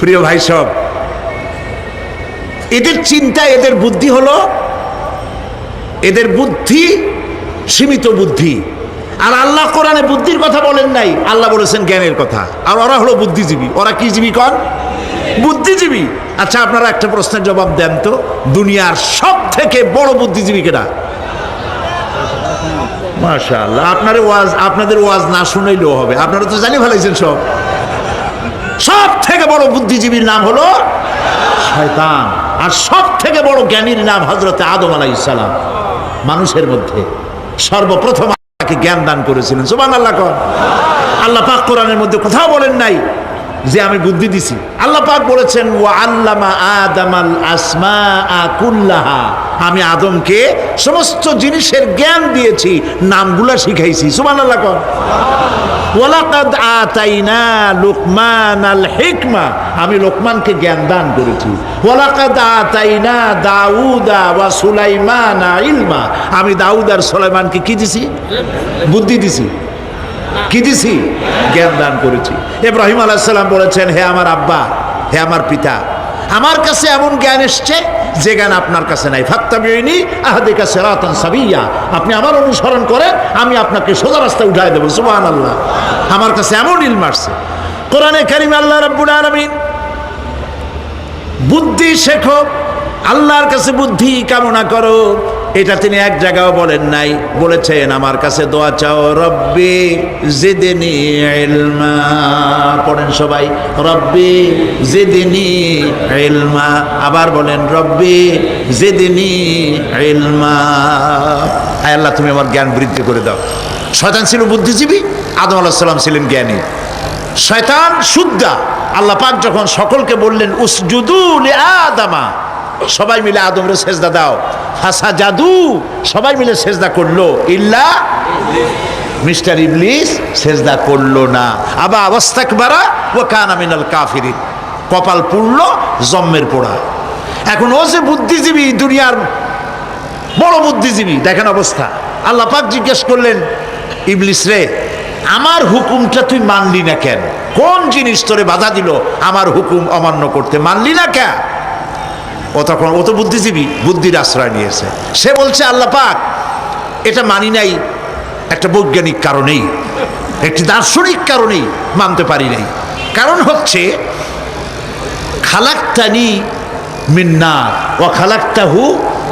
প্রিয় ভাই সব, এদের চিন্তা, এদের বুদ্ধি হলো, এদের বুদ্ধি সীমিত বুদ্ধি। আর আল্লাহ কোরআনে বুদ্ধির কথা বলেন নাই, আল্লাহ বলেছেন জ্ঞানের কথা। আর ওরা হলো বুদ্ধিজীবী। ওরা কি জীবী কন? বুদ্ধিজীবী। আচ্ছা আপনারা একটা প্রশ্নের জবাব দেন তো, দুনিয়ার সব থেকে বড় বুদ্ধিজীবী কেটা মাশাআল্লাহ, আপনার ওয়াজ, আপনাদের ওয়াজ না শুনাইলেও হবে। আপনারা তো জানি ফেলাইছেন সব সব। থেকে বড় বুদ্ধিজীবীর নাম হলো শয়তান। আর সব থেকে বড় জ্ঞানীর নাম হজরতে আদম আলাই ইসালাম মানুষের মধ্যে সর্বপ্রথম তাকে জ্ঞান দান করেছিলেন। সুবান আল্লাহ কর। আল্লাহ পাক কোরআনের মধ্যে কোথাও বলেন নাই যে আমি বুদ্ধি দিছি। আল্লাহ পাক বলেছেন ও আল্লামা আদামাল আসমা কুল্লাহা। আমি আদমকে সমস্ত জিনিসের জ্ঞান দিয়েছি, নামগুলা শিখাইছি। সুবান আল্লাহ কর আমি লোকমানকে জ্ঞান দান করেছি। দাউদা ইলমা। আমি দাউদ আর সুলাইমানকে কি দিছি? বুদ্ধি দিছি। কি দিছি? জ্ঞান দান করেছি। ইব্রাহিম আলাইহিস সালাম বলেছেন, হে আমার আব্বা, হে আমার পিতা, আমার কাছে এমন জ্ঞান এসছে যে জ্ঞান আপনার কাছে নাই। ফাত্তাবিউনি আহাদিকা সিরাতান সাবিয়া। আপনি আমার অনুসরণ করেন, আমি আপনাকে সোজা রাস্তায় উঠাই দেবো। সুবহানাল্লাহ। আমার কাছে এমন ইলম মারছে কোরআনে কারিম আল্লাহ রাব্বুল আলামিন বুদ্ধি শেখো, আল্লাহর কাছে বুদ্ধি কামনা করো। এটা তিনি এক জায়গাও বলেন নাই। বলেছেন, আমার কাছে দোয়া চাও, রব্বি, জিদনি পড়েন সবাই, রব্বি, জিদনি ইলমা। আবার বলেন, রব্বি, জিদনি ইলমা। আয় আল্লাহ, তুমি আমার জ্ঞান বৃদ্ধি করে দাও। শয়তান ছিল বুদ্ধিজীবী, আদম আলাহিসাল্লাম সাল্লাম ছিলেন জ্ঞানী। শয়তান শুদ্ধা। আল্লাহ পাক যখন সকলকে বললেন, উসজুদু আদামা। সবাই মিলে আদমরে সেজদা দাও। হাসা জাদু, সবাই মিলে সেজদা করল। ইল্লা মিস্টার ইবলিস সেজদা করল না। আবা অবস্থাক বারা ও কান আমিনাল কাফিরিন। কপাল পুড়লো জম্মের পোড়া। এখন ও যে বুদ্ধিজীবী দুনিয়ার বড় বুদ্ধিজীবী, দেখেন অবস্থা। আল্লাহ পাক জিজ্ঞেস করলেন, ইবলিস রে, আমার হুকুমটা তুই মানলি না কেন? কোন জিনিস তোরে বাধা দিল? আমার হুকুম অমান্য করতে মানলি না কেন? ও তখন ও তো বুদ্ধিজীবী, বুদ্ধির আশ্রয় নিয়েছে। সে বলছে, আল্লাহ পাক, এটা মানি নাই, একটা বৈজ্ঞানিক কারণেই, একটি দার্শনিক কারণেই মানতে পারি নাই। কারণ হচ্ছে, খালাক্তানি মিন্নার, ও খালাক্তাহু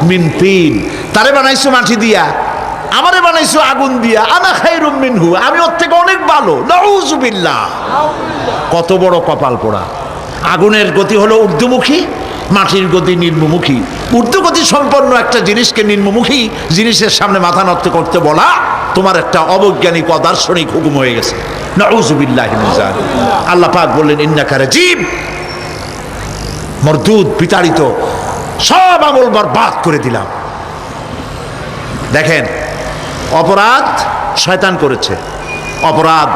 মিন তিন। তারে বানাইছো মাটি দিয়া, আমারে বানাইছো আগুন দিয়া, আনা খাইরুম মিনহু, আমি ওর থেকে অনেক ভালো, নাউজুবিল্লাহ। কত বড় কপাল পোড়া। আগুনের গতি হলো ঊর্ধ্বমুখী মাটির গতি নিম্নমুখী। ঊর্ধ্বগতি সম্পন্ন একটা জিনিসকে নিম্নমুখী, জিনিসের সামনে মাথা নত করতে বলা, তোমার একটা অবৈজ্ঞানিক, অদার্শনিক হুকুম হয়ে গেছে। নাউজুবিল্লাহ আল্লাহ পাক বললেন ইন্নাকারে জীব মরদুদ বিতাড়িত, সব আমল বরবাদ করে দিলাম। দেখেন, অপরাধ শয়তান করেছে, অপরাধ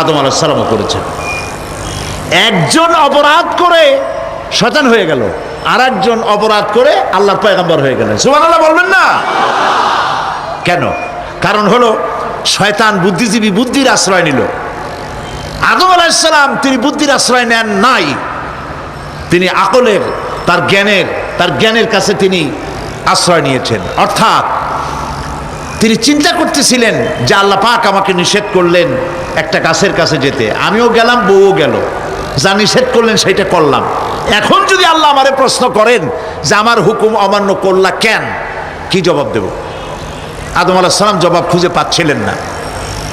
আদম আলাহিসাল্লামও করেছে। একজন অপরাধ করে শয়তান হয়ে গেল। আর একজন অপরাধ করে আল্লাহর পয়গাম্বর হয়ে গেলেন। সুমান আল্লাহ বলবেন না? কেন? কারণ হলো, শয়তান বুদ্ধিজীবী বুদ্ধির আশ্রয় নিল। আদম আলাহিসাল্লাম তিনি বুদ্ধির আশ্রয় নেন নাই। তিনি আকলের, তার জ্ঞানের তার জ্ঞানের কাছে তিনি আশ্রয় নিয়েছেন। অর্থাৎ তিনি চিন্তা করতেছিলেন যে আল্লাহ পাক আমাকে নিষেধ করলেন একটা গাছের কাছে যেতে। আমিও গেলাম, বউও গেল। যা নিষেধ করলেন সেইটা করলাম। এখন যদি আল্লাহ আমারে প্রশ্ন করেন যে আমার হুকুম অমান্য করলা কেন, কি জবাব দেব? আদম আলাহ সালাম জবাব খুঁজে পাচ্ছিলেন না।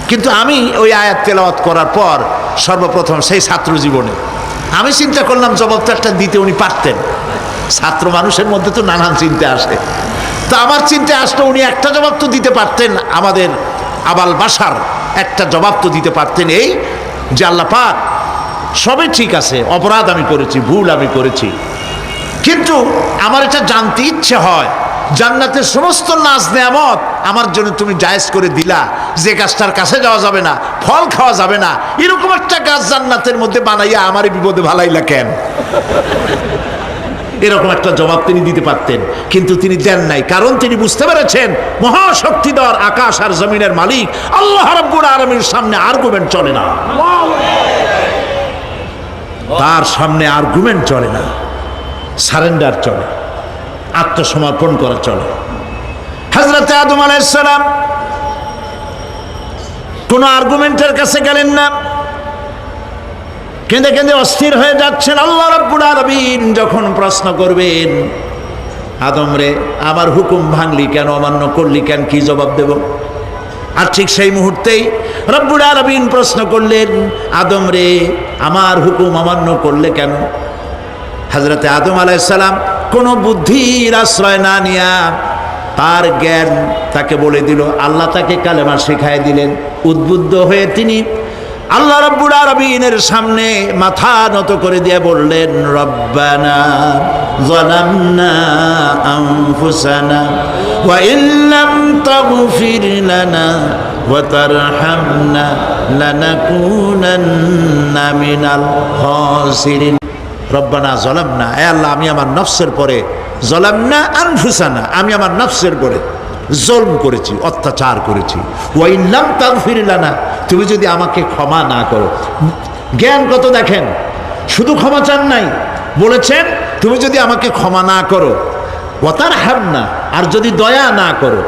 কিন্তু আমি ওই আয়াত তেলাওয়াত করার পর সর্বপ্রথম সেই ছাত্র জীবনে আমি চিন্তা করলাম জবাব তো একটা দিতে উনি পারতেন। ছাত্র মানুষের মধ্যে তো নানান চিন্তা আসে। তো আমার চিন্তা আসলো উনি একটা জবাব তো দিতে পারতেন, আমাদের আবাল বাসার একটা জবাব তো দিতে পারতেন এই যে আল্লাহ পাক সবই ঠিক আছে, অপরাধ আমি করেছি, ভুল আমি করেছি। কিন্তু আমার এটা জানতে ইচ্ছে হয়, জান্নাতের সমস্ত নাচ নেয়ামত আমার জন্য তুমি জায়েজ করে দিলা, যে গাছটার কাছে যাওয়া যাবে না, ফল খাওয়া যাবে না, এরকম একটা গাছ জান্নাতের মধ্যে বানাইয়া আমারই বিপদে ভালাইলা কেন? এরকম একটা জবাব তিনি দিতে পারতেন, কিন্তু তিনি দেন নাই, কারণ তিনি বুঝতে পেরেছেন, মহাশক্তিধর আকাশ আর জমিনের মালিক, আল্লাহ রব্বুর আলমীর সামনে আর্গুমেন্ট চলে না। তার সামনে আর্গুমেন্ট চলে না সারেন্ডার চলে, আত্মসমর্পণ করা চলে। হজরত আদম আলাইসালাম কোনো আর্গুমেন্টের কাছে গেলেন না। কেঁদে কেঁদে অস্থির হয়ে যাচ্ছেন আল্লাহ রব্বুল আরবিন যখন প্রশ্ন করবেন, আদম রে, আমার হুকুম ভাঙলি কেন, অমান্য করলি কেন, কি জবাব দেব? আর ঠিক সেই মুহূর্তেই রব্বুল আলমিন প্রশ্ন করলেন, আদম রে, আমার হুকুম অমান্য করলে কেন? হাজরতে আদম আলাইসাল্লাম কোনো বুদ্ধির আশ্রয় না নিয়া তার জ্ঞান তাকে বলে দিল। আল্লাহ তাকে কালেমা শেখায় দিলেন। উদ্বুদ্ধ হয়ে তিনি আল্লাহ রব্বুল আরবিনের সামনে মাথা নত করে দিয়ে বললেন, রব্বানা জলামনা আনফুসানা وإن لم تغفر لنا وترحمنا لنكونن من الخاسرين রব্বানা জলাম না এ আল্লাহ আমি আমার নফসের পরে জলাম না আনফুসানা আমি আমার নফসের পরে জলম করেছি অত্যাচার করেছি ওয়াইল্লাম তাগফিরিলা না তুমি যদি আমাকে ক্ষমা না করো জ্ঞান কত দেখেন শুধু ক্ষমা চান নাই বলেছেন তুমি যদি আমাকে ক্ষমা না করো ওতার হাম না আর যদি দয়া না করো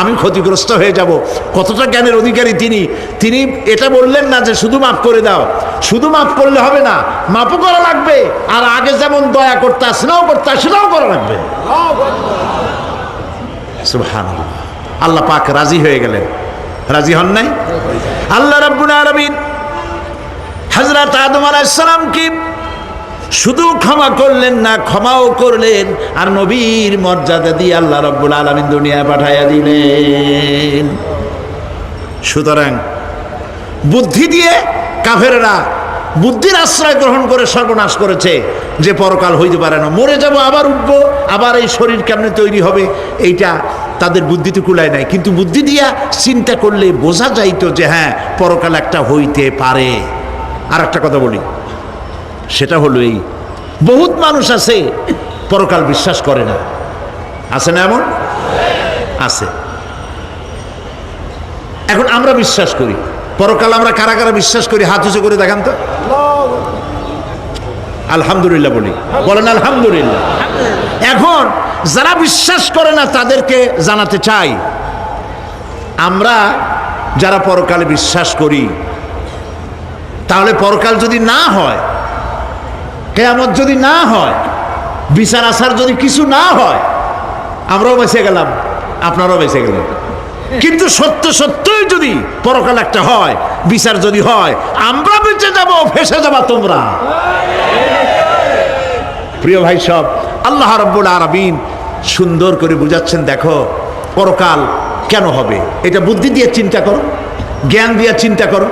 আমি ক্ষতিগ্রস্ত হয়ে যাব। কতটা জ্ঞানের অধিকারী তিনি। তিনি এটা বললেন না যে শুধু মাফ করে দাও। শুধু মাফ করলে হবে না, মাফও করা লাগবে। আর আগে যেমন দয়া করতে আসলেও করতে আসলেও করা লাগবে। আল্লাহ পাক রাজি হয়ে গেলেন। রাজি হন নাই? আল্লাহ রাব্বুল আলামিন, হযরত আদম আলাইহিস কি শুধু ক্ষমা করলেন না, ক্ষমাও করলেন। আর নবীর মর্যাদা দিয়ে আল্লাহ রব্বুল আলমিন দুনিয়ায় পাঠাইয়া দিলেন। সুতরাং বুদ্ধি দিয়ে কাফেরেরা বুদ্ধির আশ্রয় গ্রহণ করে সর্বনাশ করেছে। যে পরকাল হইতে পারে না। মরে যাব, আবার উঠবো, আবার এই শরীর কেমনে তৈরি হবে, এইটা তাদের বুদ্ধিতে কুলায় নাই। কিন্তু বুদ্ধি দিয়া চিন্তা করলে বোঝা যাইতো যে হ্যাঁ পরকাল একটা হইতে পারে। আর একটা কথা বলি। সেটা হলো এই। বহুত মানুষ আছে, পরকাল বিশ্বাস করে না। আছে না এমন? আছে। এখন আমরা বিশ্বাস করি। পরকাল আমরা কারা কারা বিশ্বাস করি? হাত উঁচু করে দেখান তো। আলহামদুলিল্লাহ বলি। বলেন আলহামদুলিল্লাহ। এখন যারা বিশ্বাস করে না, তাদেরকে জানাতে চাই। আমরা যারা পরকালে বিশ্বাস করি, তাহলে পরকাল যদি না হয় কেয়ামত যদি না হয়, বিচার আসার যদি কিছু না হয়, আমরাও বেঁচে গেলাম, আপনারাও বেঁচে গেলেন। কিন্তু সত্য সত্যই যদি পরকাল একটা হয়, বিচার যদি হয়, আমরা বেঁচে যাব, ফেসে যাবা তোমরা। প্রিয় ভাই সব, আল্লাহ রব্বুল আরবিন সুন্দর করে বুঝাচ্ছেন, দেখো, পরকাল কেন হবে? এটা বুদ্ধি দিয়ে চিন্তা করো, জ্ঞান দিয়ে চিন্তা করো।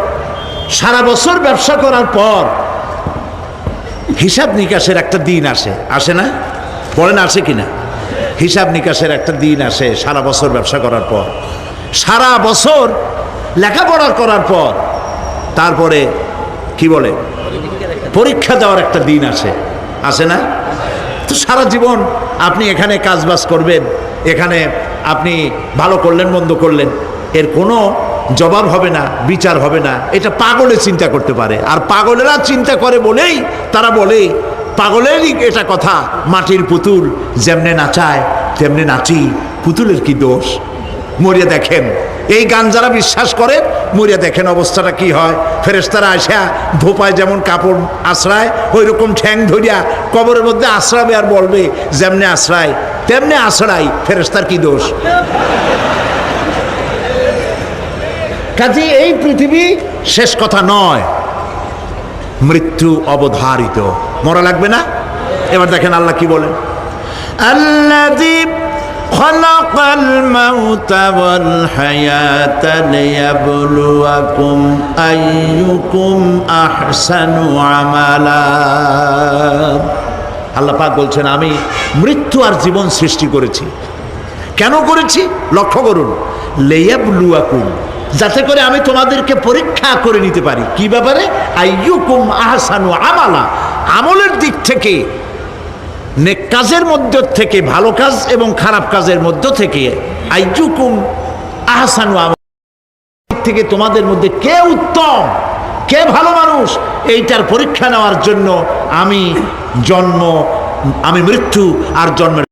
সারা বছর ব্যবসা করার পর হিসাব নিকাশের একটা দিন আসে। আসে না? বলেন আসে কি না হিসাব নিকাশের একটা দিন আসে সারা বছর ব্যবসা করার পর। সারা বছর লেখাপড়া করার পর। তারপরে কি বলে? পরীক্ষা দেওয়ার একটা দিন আসে। আসে না? তো সারা জীবন আপনি এখানে কাজবাজ করবেন, এখানে আপনি ভালো করলেন, মন্দ করলেন। এর কোনো জবাব হবে না, বিচার হবে না। এটা পাগলে চিন্তা করতে পারে। আর পাগলেরা চিন্তা করে বলেই, তারা বলে, পাগলেরই এটা কথা, মাটির পুতুল যেমনে নাচায়, তেমনে নাচি, পুতুলের কি দোষ? মরিয়া দেখেন, এই গান যারা বিশ্বাস করে, মরিয়া দেখেন অবস্থাটা কি হয়। ফেরেস্তারা আসা ধোপায় যেমন কাপড় আশ্রায় ওই রকম ঠ্যাং ধরিয়া কবরের মধ্যে আশ্রাবে আর বলবে, যেমনে আশ্রায়, তেমনে আশ্রাই ফেরেস্তার কি দোষ? কাজে এই পৃথিবী শেষ কথা নয় মৃত্যু অবধারিত মরা লাগবে না এবার দেখেন আল্লাহ কি বলেন আল্লাযী خلق الموت والحياة ليبلوكم أيكم أحسن عملا আল্লাহ পাক বলছেন আমি মৃত্যু আর জীবন সৃষ্টি করেছি কেন করেছি লক্ষ্য করুন লেয়াবলুয়াকুম যাতে করে আমি তোমাদেরকে পরীক্ষা করে নিতে পারি। কি ব্যাপারে? আইয়ুকুম আহসানু আমালা। আমলের দিক থেকে, নেক কাজের মধ্য থেকে, ভালো কাজ এবং খারাপ কাজের মধ্য থেকে আইয়ুকুম আহসানু আমালা। থেকে তোমাদের মধ্যে কে উত্তম, কে ভালো মানুষ, এইটার পরীক্ষা নেওয়ার জন্য আমি জন্ম, আমি মৃত্যু আর জন্মের